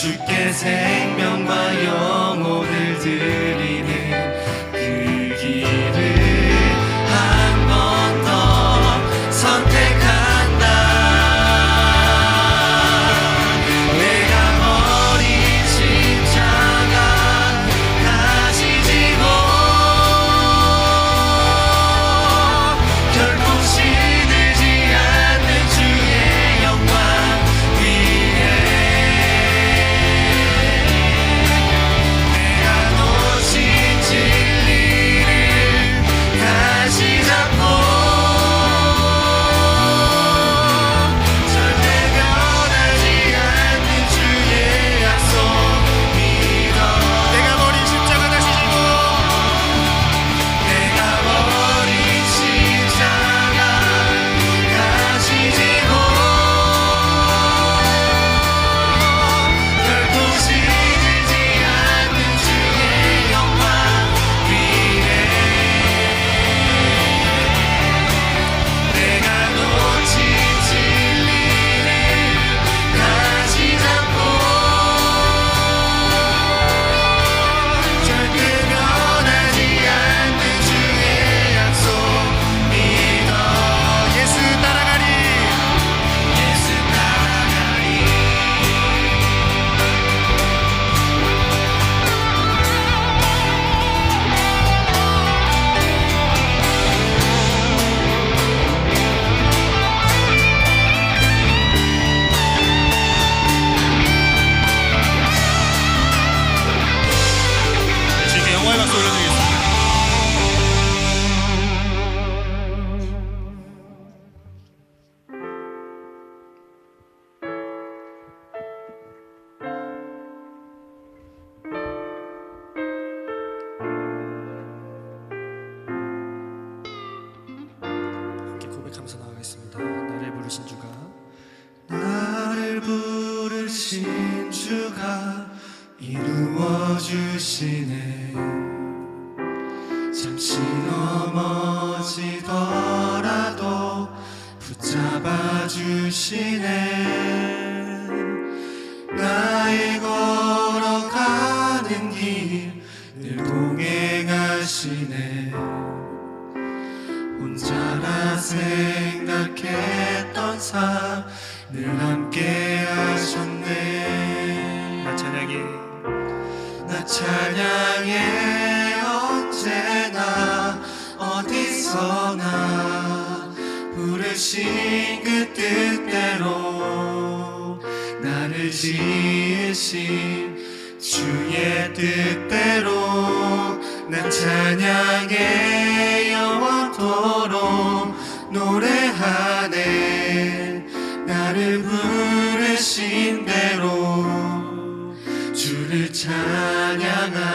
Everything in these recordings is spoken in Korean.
주께 생명과 영혼을 드 주시네. 나의 걸어가는 길 늘 동행하시네. 혼자라 생각했던 삶 늘 함께 하셨네. 나 찬양해 나 찬양해 언제나 어디서나 부르신 그 뜻대로 나를 지으신 주의 뜻대로 난 찬양해 영원토록 노래하네. 나를 부르신 대로 주를 찬양하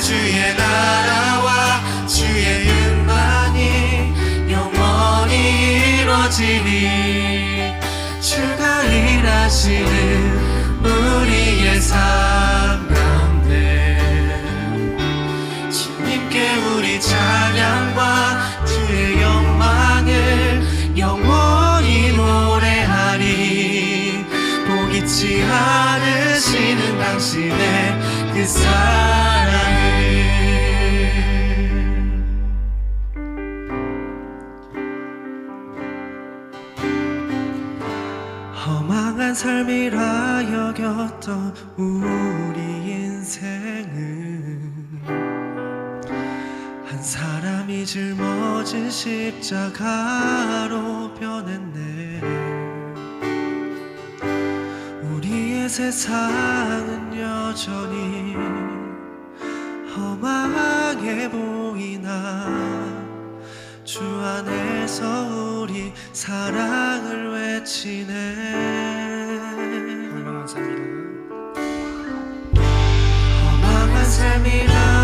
주의 나라와 주의 음만이 영원히 이루어지니 주가 일하시는 우리의 삶 가운데 주님께 우리 찬양과 주의 영광을 영원히 노래하리. 보이지 않으시는 당신의 그 사랑 여겼던 우리 인생은 한 사람이 짊어진 십자가로 변했네. 우리의 세상은 여전히 험하게 보이나. 주 안에서 우리 사랑을 외치네 헐망한 삶이라 험한 삶이라